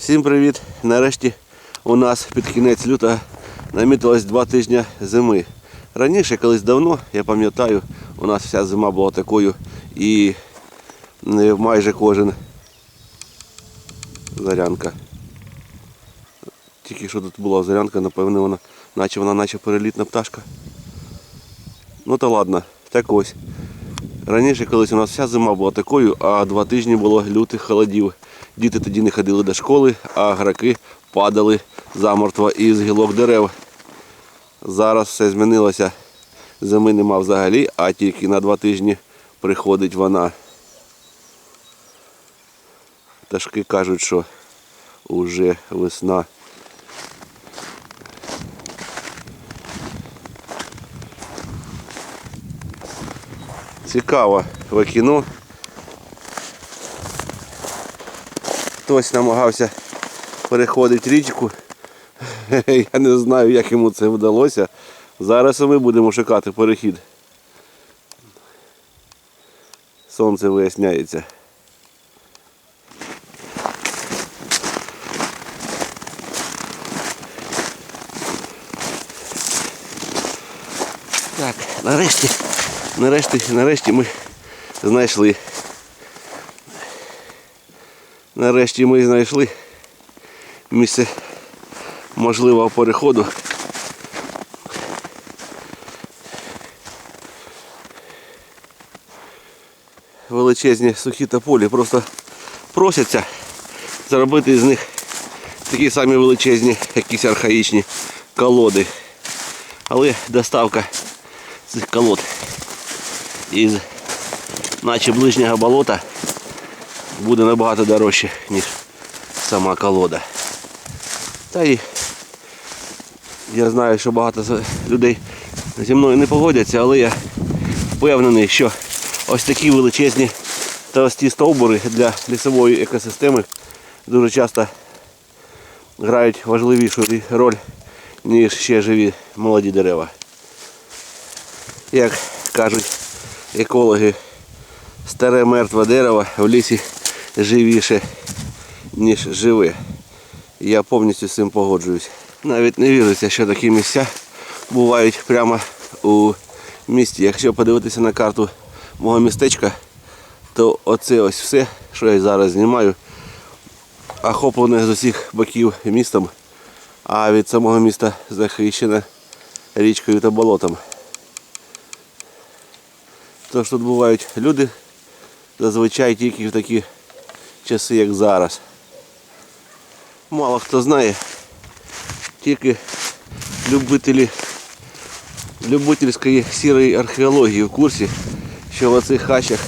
Всім привіт! Нарешті у нас під кінець лютого намітилось два тижні зими. Раніше, колись давно, я пам'ятаю, у нас вся зима була такою і майже кожен зарянка. Тільки що тут була зарянка, напевно, вона, наче вона наче перелітна пташка. Ну та ладно, так ось. Раніше колись у нас вся зима була такою, а два тижні було лютих холодів. Діти тоді не ходили до школи, а граки падали замертво із гілок дерев. Зараз все змінилося. Зими нема взагалі, а тільки на два тижні приходить вона. Пташки кажуть, що вже весна. Цікаво в кіно. Хтось намагався переходити річку. Я не знаю, як йому це вдалося. Зараз ми будемо шукати перехід. Сонце виясняється. Так, нарешті, нарешті, нарешті ми знайшли. Нарешті ми знайшли місце можливого переходу. Величезні сухі тополі просто просяться зробити з них такі самі величезні, якісь архаїчні колоди. Але доставка цих колод із наче ближнього болота буде набагато дорожче, ніж сама колода. Та й я знаю, що багато людей зі мною не погодяться, але я впевнений, що ось такі величезні товсті стовбури для лісової екосистеми дуже часто грають важливішу роль, ніж ще живі молоді дерева. Як кажуть екологи, старе мертве дерево в лісі живіше, ніж живе. Я повністю з цим погоджуюсь. Навіть не віриться, що такі місця бувають прямо у місті. Якщо подивитися на карту мого містечка, то оце ось все, що я зараз знімаю, охоплене з усіх боків містом, а від самого міста захищене річкою та болотом. Тож тут бувають люди зазвичай тільки в такі часи, як зараз. Мало хто знає, тільки любителі любительської сірої археології в курсі, що в оцих хащах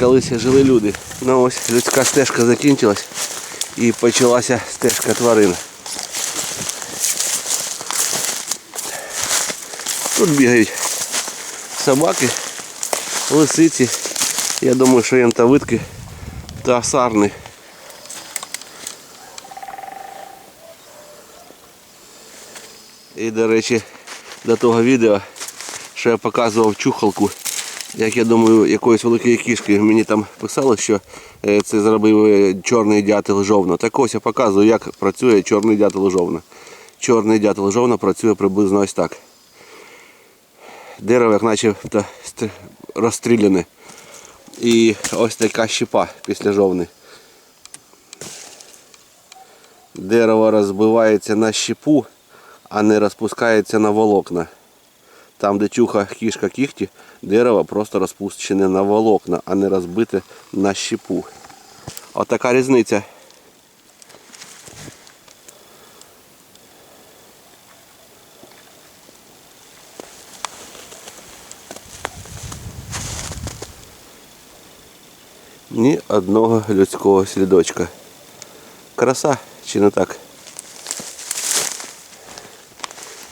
колись жили люди. Ну ось людська стежка закінчилась і почалася стежка тварин. Тут бігають собаки, лисиці, я думаю, що янтовидки та сарни. І, до речі, до того відео, що я показував чухалку, як я думаю, якоїсь великої кішки. Мені там писали, що е, це зробив е, чорний дятел жовна. Так ось я показую, як працює чорний дятел жовна. Чорний дятел жовна працює приблизно ось так. Дерево, як ст- розстріляне. І ось така щепа після жовни. Дерево розбивається на щепу, а не розпускається на волокна. Там, де чуха кішка кіхті, дерево просто розпущене на волокна, а не розбите на щепу. Отака різниця. Ні одного людського слідочка. Краса, чи не так?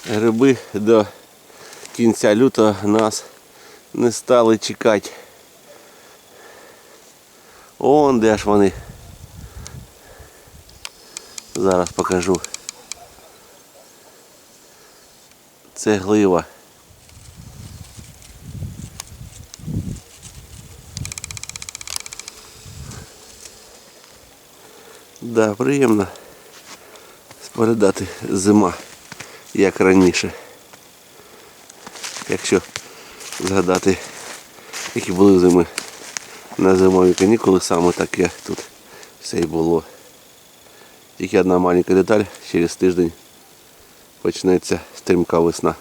Гриби до кінця лютого нас не стали чекати. Он де ж вони. Зараз покажу. Це глива. Да, приємно споглядати зима, як раніше. Якщо згадати, які були зими на зимові канікули, саме таке тут все і було. Тільки одна маленька деталь, через тиждень почнеться стрімка весна.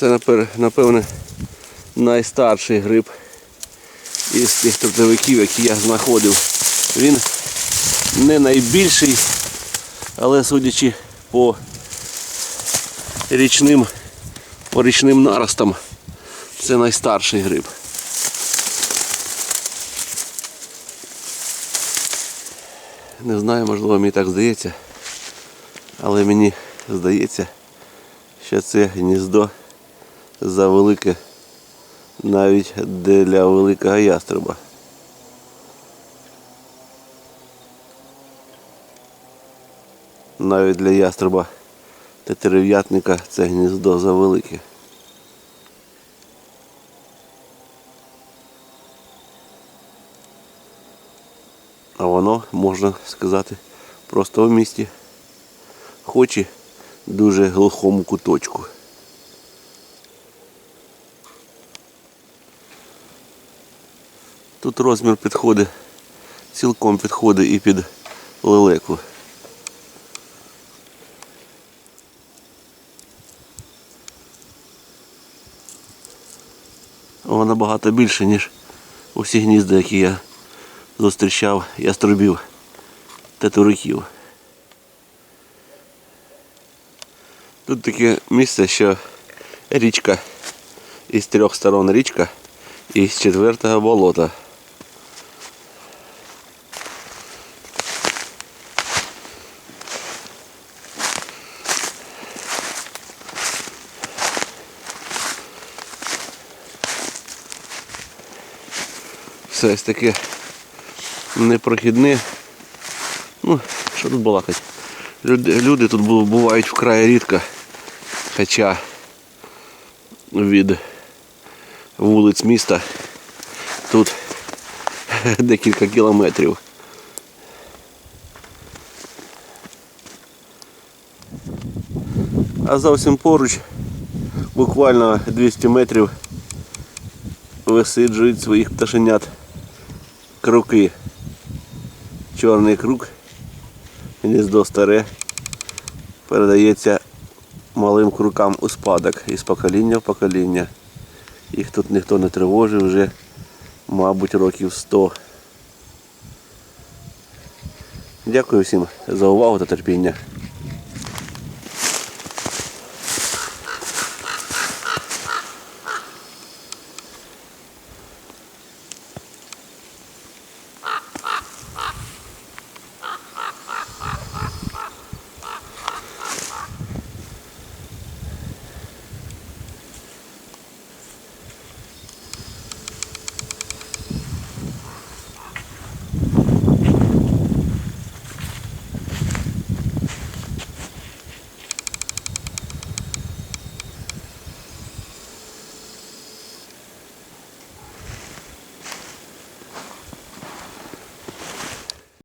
Це напевне найстарший гриб із тих трутовиків, які я знаходив. Він не найбільший, але судячи по річним, по річним наростам, це найстарший гриб. Не знаю, можливо, мені так здається, але мені здається, що це гніздо завелике навіть для великого ястреба. Навіть для ястреба тетерев'ятника це гніздо завелике. А воно, можна сказати, просто в місті. Хоч і дуже глухому куточку. Тут розмір підходить, цілком підходить і під лелеку. Вона набагато більше, ніж усі гнізда, які я зустрічав яструбів та туриків. Тут таке місце, що річка із трьох сторон річка і з четвертого болота. Все ось таке непрохідне. Ну, що тут балакати? Люди, люди тут бувають вкрай рідко. Хоча від вулиць міста тут декілька кілометрів. А зовсім поруч, буквально 200 метрів, висиджують своїх пташенят круки. Чорний круг, гніздо старе, передається малим крукам у спадок із покоління в покоління. Їх тут ніхто не тривожив вже, мабуть, років 100. Дякую всім за увагу та терпіння.